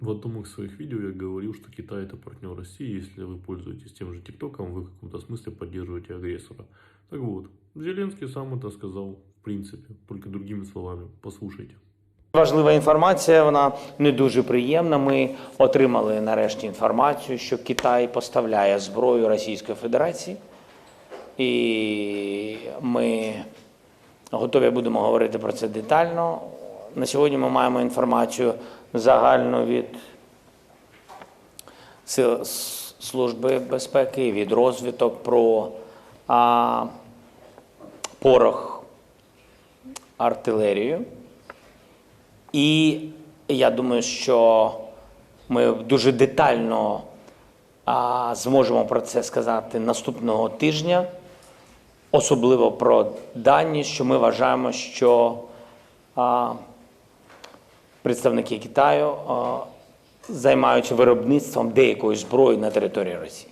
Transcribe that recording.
В одном из своих видео я говорил, что Китай это партнер России, если вы пользуетесь тем же ТикТоком, вы в каком-то смысле поддерживаете агрессора. Так вот, Зеленский сам это сказал в принципе, только другими словами. Послушайте. Важлива інформація, вона не дуже приємна. Ми отримали нарешті інформацію, що Китай поставляє зброю Російської Федерації, і ми готові будемо говорити про це детально. На сьогодні ми маємо інформацію загальну від Сил Служби безпеки, від розвиток про а, порох артилерію. І я думаю, що ми дуже детально а, зможемо про це сказати наступного тижня, особливо про дані, що ми вважаємо, що а, представники Китаю займаючи займаються виробництвом деякої зброї на території Росії.